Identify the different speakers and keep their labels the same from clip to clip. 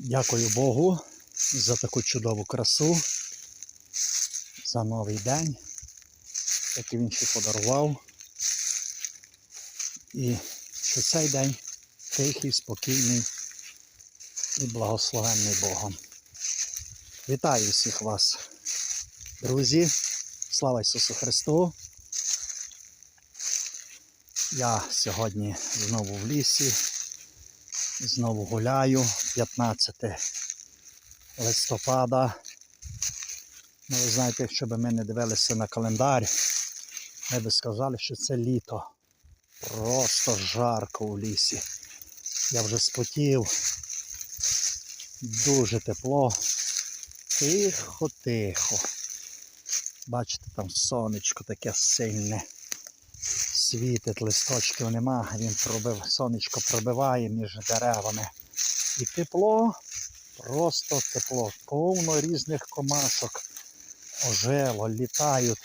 Speaker 1: Дякую Богу за таку чудову красу, за новий день, який він ще подарував. І що цей день тихий, спокійний і благословенний Богом. Вітаю всіх вас, друзі! Слава Ісусу Христу! Я сьогодні знову в лісі, знову гуляю 15 листопада. Ну, ви знаєте, якщо б ми не дивилися на календар, ми б сказали, що це літо. Просто жарко у лісі. Я вже спотів. Дуже тепло. Тихо-тихо. Бачите, там сонечко таке сильне. Світить, листочків нема, він пробив, сонечко пробиває між деревами. І тепло, просто тепло. Повно різних комашок. Ожило, літають,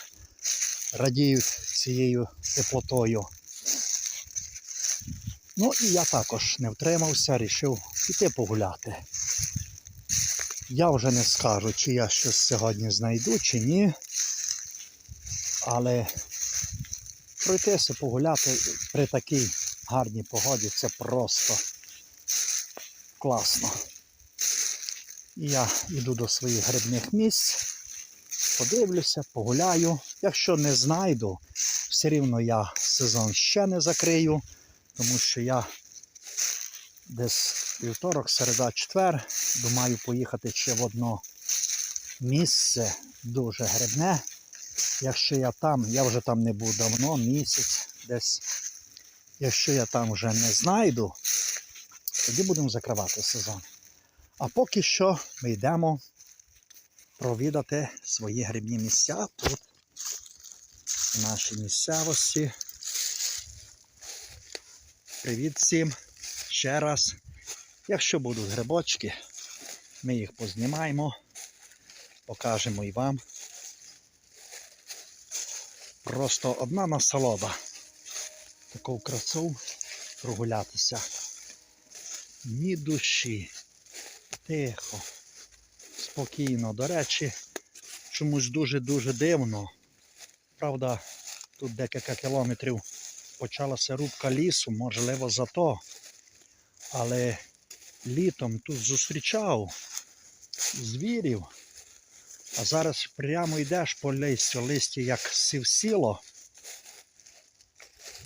Speaker 1: радіють цією теплотою. Ну і я також не втримався, рішив піти погуляти. Я вже не скажу, чи я щось сьогодні знайду, чи ні. Але пройтися погуляти при такій гарній погоді це просто класно. Я йду до своїх грибних місць, подивлюся, погуляю. Якщо не знайду, все рівно я сезон ще не закрию, тому що я десь вівторок, середа, четвер думаю поїхати ще в одно місце дуже грибне. Якщо я там, я вже там не був давно, місяць десь. Якщо я там вже не знайду, тоді будемо закривати сезон. А поки що ми йдемо провідати свої грибні місця тут, в нашій місцевості. Привіт всім ще раз. Якщо будуть грибочки, ми їх познімаємо, покажемо і вам. Просто одна насолода. Таку красу прогулятися. Ні душі. Тихо, спокійно. До речі, чомусь дуже-дуже дивно. Правда, тут декілька кілометрів почалася рубка лісу, можливо, зато. Але літом тут зустрічав звірів. А зараз прямо йдеш по листю, листі як сівсіло.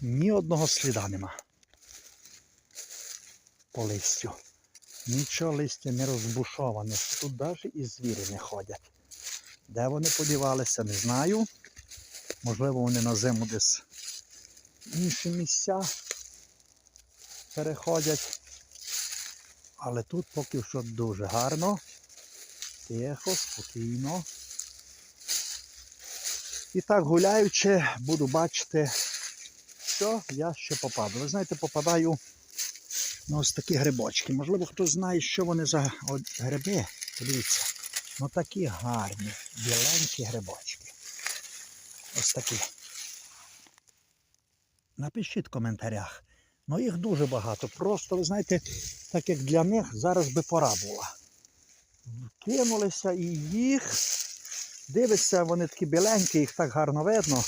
Speaker 1: Ні одного сліда нема. По листю. Нічого листя не розбушоване. Тут навіть і звірі не ходять. Де вони подівалися, не знаю. Можливо, вони на зиму десь інші місця переходять. Але тут поки що дуже гарно. Тихо, спокійно. І так гуляючи, буду бачити, що я ще попаду. Ви знаєте, попадаю на ось такі грибочки. Можливо, хтось знає, що вони за от гриби. Подивіться. Ну такі гарні, біленькі грибочки. Ось такі. Напишіть в коментарях. Ну їх дуже багато. Просто, ви знаєте, так як для них зараз би пора була кинулися і їх. Дивишся, вони такі біленькі, їх так гарно видно.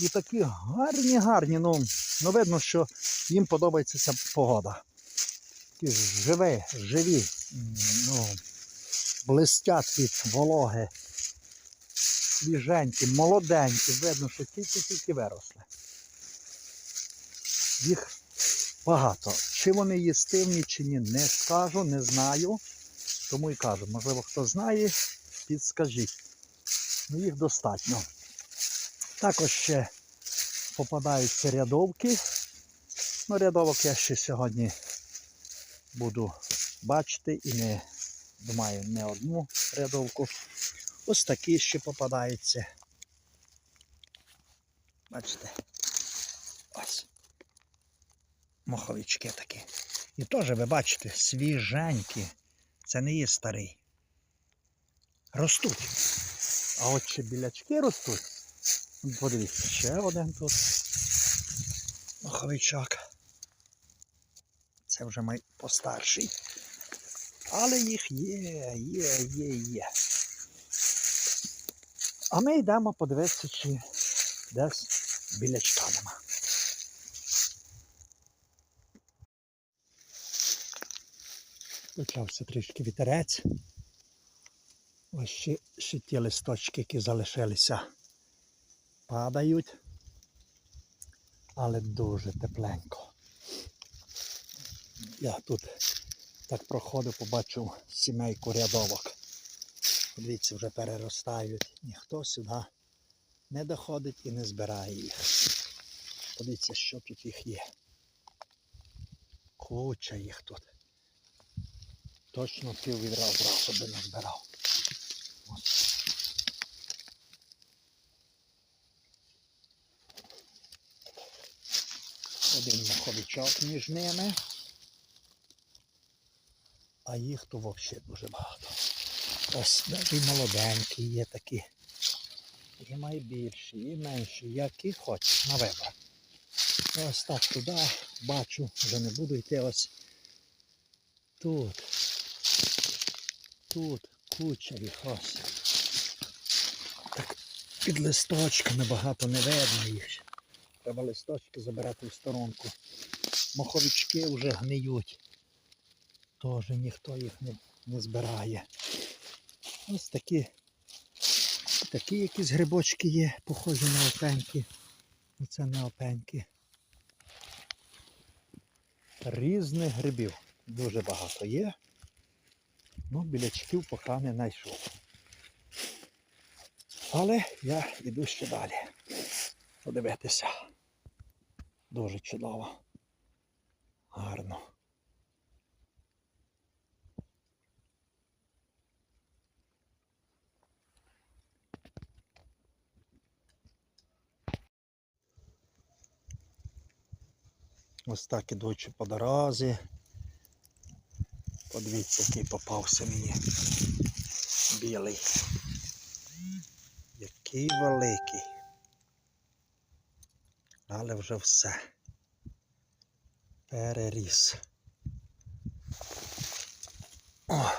Speaker 1: І такі гарні, гарні. Ну, ну видно, що їм подобається ця погода. Такі живі, живі, ну, блистять від вологи. Свіженькі, молоденькі, видно, що тільки-тільки виросли. Їх багато. Чи вони їстивні, чи ні, не скажу, не знаю. Тому і кажу, можливо, хто знає, підскажіть. Ну, їх достатньо. Також ще попадаються рядовки. Ну, рядовок я ще сьогодні буду бачити і не думаю не одну рядовку. Ось такі ще попадаються. Бачите? Ось. Моховички такі. І теж ви бачите, свіженькі. Це не є старий. Ростуть. А от ще білячки ростуть. Подивіться, ще один тут. Маховичок. Це вже май постарший. Але їх є, є, є, є. А ми йдемо подивитися, чи десь білячка нема. Почався трішки вітерець. Ось ще, ще ті листочки, які залишилися, падають. Але дуже тепленько. Я тут так проходив, побачив сімейку рядовок. Дивіться, вже переростають. Ніхто сюди не доходить і не збирає їх. Подивіться, що тут їх є. Куча їх тут. Точно пів відра одразу би не збирав. Один маховичок між ними. А їх то взагалі дуже багато. Ось навіть молоденькі є такі. І найбільші, і менші, які хочеш на вибор. Ось так туди бачу, вже не буду йти ось тут. Тут куча їх ось. Так під листочками багато не видно їх. Треба листочки забирати в сторонку. Моховички вже гниють. Теж ніхто їх не, не збирає. Ось такі, такі якісь грибочки є, похожі на опеньки. Ну, Це не опеньки. Різних грибів. Дуже багато є. Ну, білячків поки не знайшов. Але я йду ще далі. Подивитися. Дуже чудово. Гарно. Ось так ідучи по дорозі. Подивіться, який попався мені. Білий. Який великий. Але вже все. Переріс. О!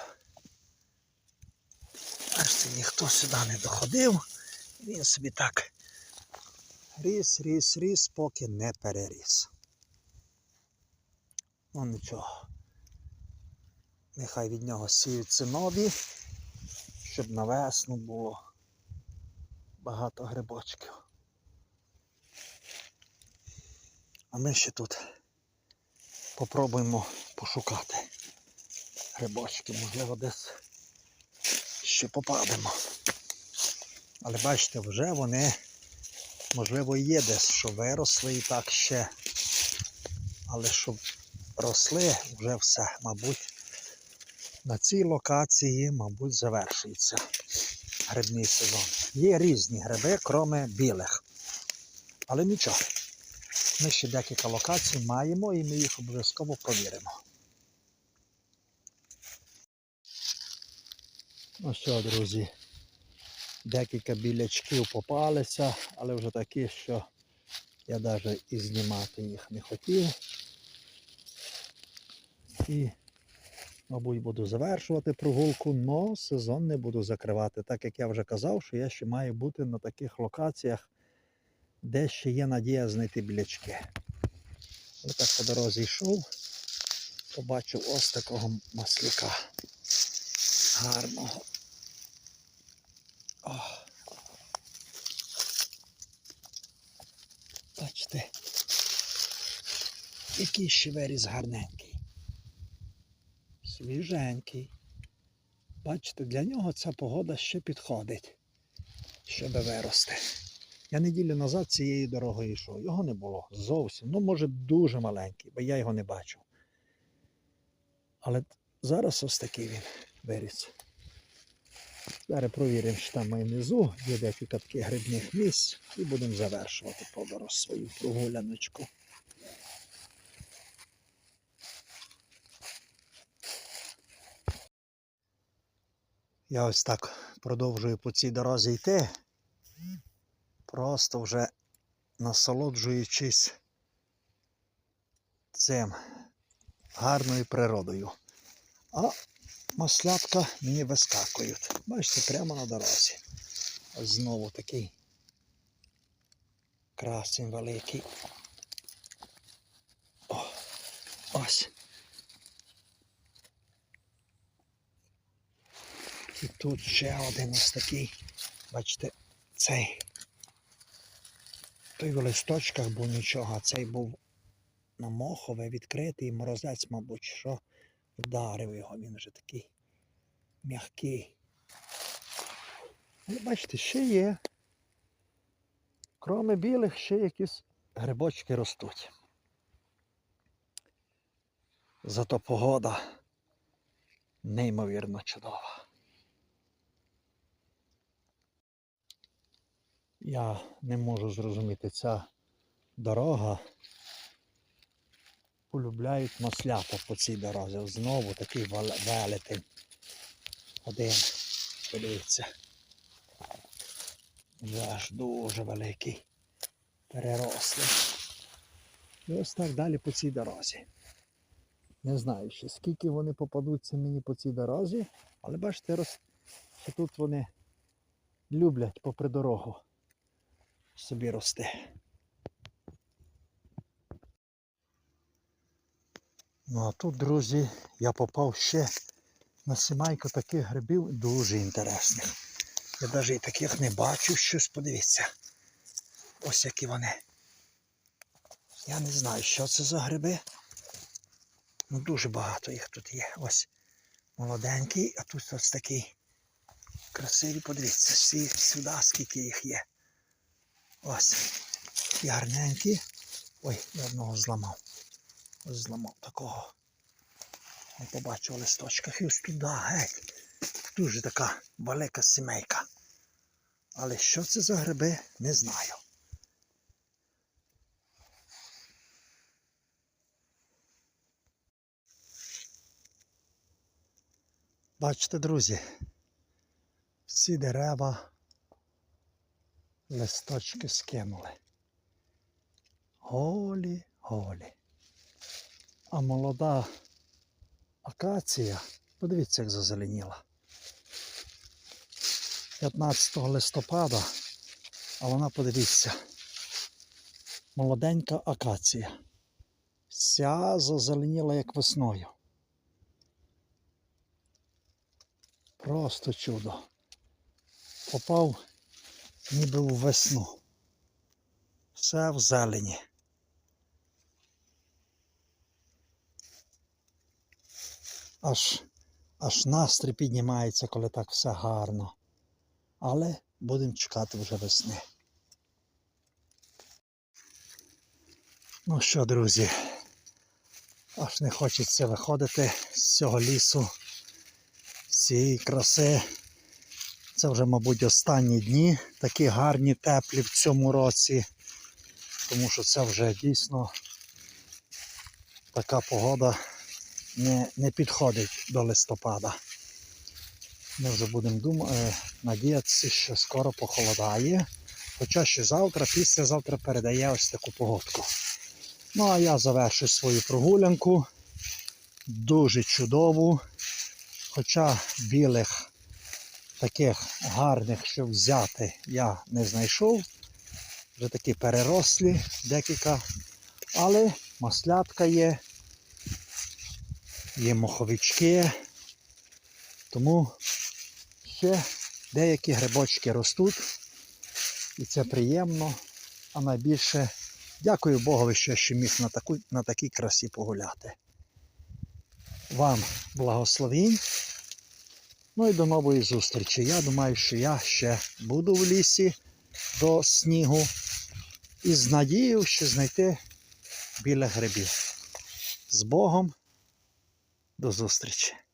Speaker 1: Бачите, ніхто сюди не доходив. Він собі так ріс, ріс, ріс, поки не переріс. Ну нічого. Нехай від нього сіються нові, щоб на весну було багато грибочків. А ми ще тут попробуємо пошукати грибочки, можливо, десь ще попадемо. Але бачите, вже вони, можливо, є десь, що виросли і так ще. Але щоб росли, вже все, мабуть, на цій локації, мабуть, завершується грибний сезон. Є різні гриби, кроме білих. Але нічого. Ми ще декілька локацій маємо і ми їх обов'язково провіримо. Ну що, друзі, декілька білячків попалися, але вже такі, що я навіть і знімати їх не хотів. І, мабуть, буду завершувати прогулку, але сезон не буду закривати, так як я вже казав, що я ще маю бути на таких локаціях, де ще є надія знайти білячки. Так по дорозі йшов, побачив ось такого масляка. Гарного. О. Бачите, який ще виріс гарненький. Свіженький. Бачите, для нього ця погода ще підходить, щоб вирости. Я неділю назад цією дорогою йшов. Його не було зовсім. Ну, може, дуже маленький, бо я його не бачив. Але зараз ось такий він виріс. Зараз провіримо, що там внизу є декілька таких грибних місць і будемо завершувати подорож свою прогуляночку. Я ось так продовжую по цій дорозі йти, просто вже насолоджуючись цим гарною природою. А маслятка мені вискакують. Бачите, прямо на дорозі. Ось знову такий красень великий. О, ось. І тут ще один ось такий. Бачите, цей. Той в листочках був нічого, а цей був на мохове відкритий, морозець, мабуть, що вдарив його, він вже такий м'який. Але бачите, ще є. Кроме білих, ще якісь грибочки ростуть. Зато погода неймовірно чудова. Я не можу зрозуміти, ця дорога полюбляють маслята по цій дорозі. Знову такий велетень. Один. Подивіться. Аж дуже великий. Перерослий. І ось так далі по цій дорозі. Не знаю ще скільки вони попадуться мені по цій дорозі, але бачите, роз... що тут вони люблять попри дорогу собі рости. Ну а тут, друзі, я попав ще на сімейку таких грибів дуже інтересних. Я навіть і таких не бачив щось, подивіться. Ось які вони. Я не знаю, що це за гриби. Ну дуже багато їх тут є. Ось молоденький, а тут ось такий красивий, подивіться, сюди, скільки їх є. Ось. І гарненькі. Ой, я одного зламав. Ось зламав такого. Не побачив листочках. І ось туди, геть. Дуже така велика сімейка. Але що це за гриби, не знаю. Бачите, друзі, всі дерева листочки скинули. Голі, голі. А молода акація, подивіться, як зазеленіла. 15 листопада, а вона, подивіться, молоденька акація. Вся зазеленіла як весною. Просто чудо. Попав ніби у весну. Все в зелені. Аж, аж настрій піднімається, коли так все гарно. Але будемо чекати вже весни. Ну що, друзі, аж не хочеться виходити з цього лісу, з цієї краси. Це вже, мабуть, останні дні, такі гарні, теплі в цьому році, тому що це вже дійсно така погода не, не підходить до листопада. Ми вже будемо думати, надіятися, що скоро похолодає. Хоча ще завтра, післязавтра передає ось таку погодку. Ну а я завершу свою прогулянку. Дуже чудову. Хоча білих таких гарних, щоб взяти, я не знайшов. Вже такі перерослі декілька. Але маслятка є, є моховички. Тому ще деякі грибочки ростуть. І це приємно. А найбільше дякую Богові, що я ще міг на, таку, на такій красі погуляти. Вам благословінь. Ну і до нової зустрічі. Я думаю, що я ще буду в лісі до снігу і з надією, що знайти біля грибів. З Богом. До зустрічі!